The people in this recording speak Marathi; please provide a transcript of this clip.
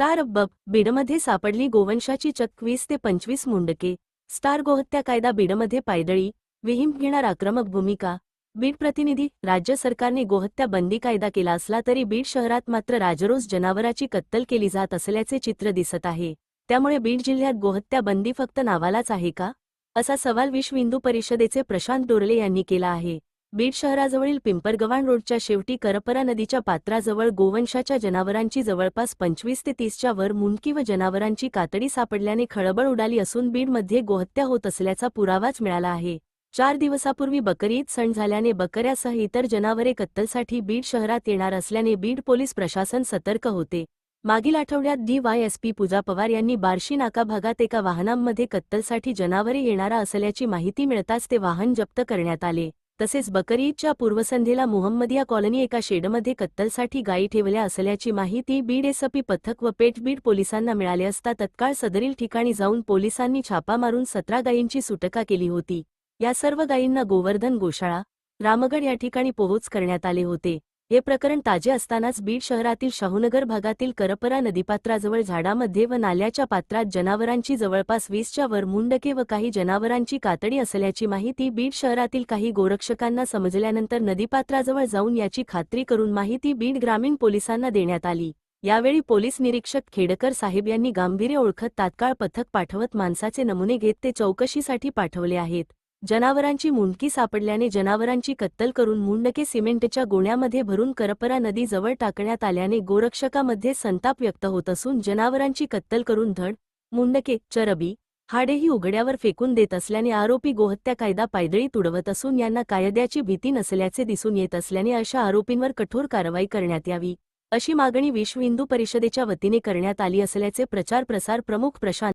स्टार अब्बब बीडमध्ये सापडली गोवंशाची चकवीस वीस ते पंचवीस मुंडके. स्टार गोहत्या कायदा बीडमध्ये पायदळी विहीम घेणार आक्रमक भूमिका. बीड प्रतिनिधी राज्य सरकारने गोहत्या बंदी कायदा केला असला तरी बीड शहरात मात्र राजरोस जनावराची कत्तल केली जात असल्याचे चित्र दिसत आहे. त्यामुळे बीड जिल्ह्यात गोहत्या बंदी फक्त नावालाच आहे का? असा सवाल विश्व हिंदू परिषदेचे प्रशांत डोरले यांनी केला आहे. बीड शहराजवळील पिंपरगव्हाण रोडच्या शेवटी करपरा नदीच्या पात्राजवळ गोवंशाच्या जनावरांची जवळपास पंचवीस ते तीसच्या वर मुंडकी व जनावरांची कातडी सापडल्याने खळबळ उडाली असून बीडमध्ये गोहत्या होत असल्याचा पुरावाच मिळाला आहे. चार दिवसापूर्वी बकरीद सण झाल्याने बकऱ्यासह इतर जनावरे कत्तलसाठी बीड शहरात येणार असल्याने बीड पोलीस प्रशासन सतर्क होते. मागील आठवड्यात डीवायएसपी पूजा पवार यांनी बार्शी नाका भागात एका वाहनांमध्ये कत्तलसाठी जनावरे येणारा असल्याची माहिती मिळताच ते वाहन जप्त करण्यात आले. तसेच बकरीदच्या पूर्वसंध्येला मुहम्मदिया कॉलनी एका शेडमध्ये कत्तलसाठी गायी ठेवल्या असल्याची माहिती बीड एसपी पथक व पेठबीड पोलिसांना मिळाले असता तत्काळ सदरील ठिकाणी जाऊन पोलिसांनी छापा मारून सतरा गायींची सुटका केली होती. या सर्व गायींना गोवर्धन गोशाळा रामगड या ठिकाणी पोहोच करण्यात आले होते. हे प्रकरण ताजे असतानाच बीड शहरातील शाहूनगर भागातील करपरा नदीपात्राजवळ झाडामध्ये व नाल्याच्या पात्रात जनावरांची जवळपास वीसच्या वर मुंडके व काही जनावरांची कातडी असल्याची माहिती बीड शहरातील काही गोरक्षकांना समजल्यानंतर नदीपात्राजवळ जाऊन याची खात्री करून माहिती बीड ग्रामीण पोलिसांना देण्यात आली. यावेळी पोलीस निरीक्षक खेडकर साहेब यांनी गांभीर्य ओळखत तात्काळ पथक पाठवत माणसाचे नमुने घेत ते चौकशीसाठी पाठवले आहेत. जनावरांची मुंडकी सापडल्याने जनावरांची कत्तल करून मुंडके सिमेंटच्या गोण्यामध्ये भरून करपरा नदी जवळ टाकण्यात आल्याने गोरक्षकामध्ये संताप व्यक्त होत असून जनावरांची कत्तल करून धड मुंडके चरबी हाडेही उघड्यावर फेकून देत असल्याने आरोपी गोहत्या कायदा पायदळी तुडवत असून यांना कायद्याची भीती नसल्याचे दिसून येत असल्याने अशा आरोपींवर कठोर कारवाई करण्यात यावी अशी मागणी विश्व हिंदू परिषदेच्या वतीने करण्यात आली असल्याचे प्रचार प्रसार प्रमुख प्रशांत